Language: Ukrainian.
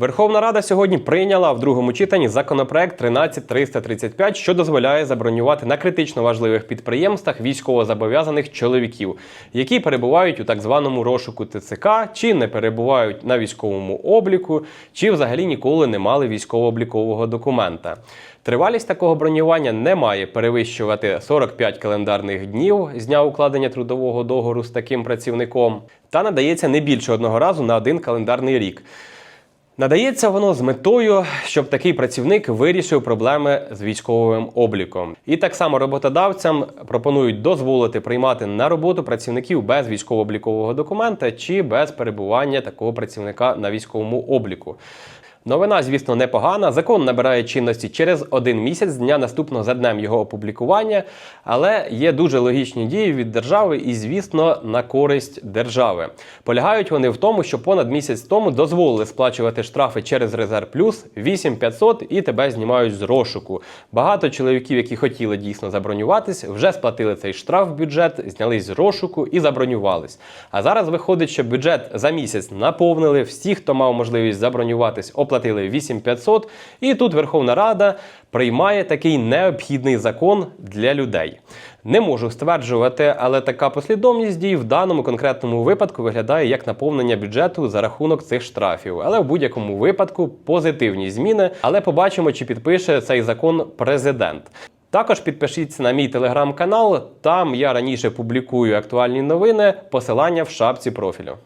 Верховна Рада сьогодні прийняла в другому читанні законопроект 13335, що дозволяє забронювати на критично важливих підприємствах військовозобов'язаних чоловіків, які перебувають у так званому розшуку ТЦК, чи не перебувають на військовому обліку, чи взагалі ніколи не мали військово-облікового документа. Тривалість такого бронювання не має перевищувати 45 календарних днів з дня укладення трудового договору з таким працівником, та надається не більше одного разу на один календарний рік. Надається воно з метою, щоб такий працівник вирішив проблеми з військовим обліком. І так само роботодавцям пропонують дозволити приймати на роботу працівників без військово-облікового документа чи без перебування такого працівника на військовому обліку. Новина, звісно, непогана. Закон набирає чинності через один місяць з дня наступного за днем його опублікування, але є дуже логічні дії від держави і, звісно, на користь держави. Полягають вони в тому, що понад місяць тому дозволили сплачувати штрафи через резерв плюс 8500 і тебе знімають з розшуку. Багато чоловіків, які хотіли дійсно забронюватись, вже сплатили цей штраф в бюджет, знялись з розшуку і забронювались. А зараз виходить, що бюджет за місяць наповнили. Всі, хто мав можливість забронюватись, оплатили 8500. І тут Верховна Рада приймає такий необхідний закон для людей. Не можу стверджувати, але така послідовність дій в даному конкретному випадку виглядає як наповнення бюджету за рахунок цих штрафів. Але в будь-якому випадку позитивні зміни. Але побачимо, чи підпише цей закон президент. Також підпишіться на мій телеграм-канал. Там я раніше публікую актуальні новини. Посилання в шапці профілю.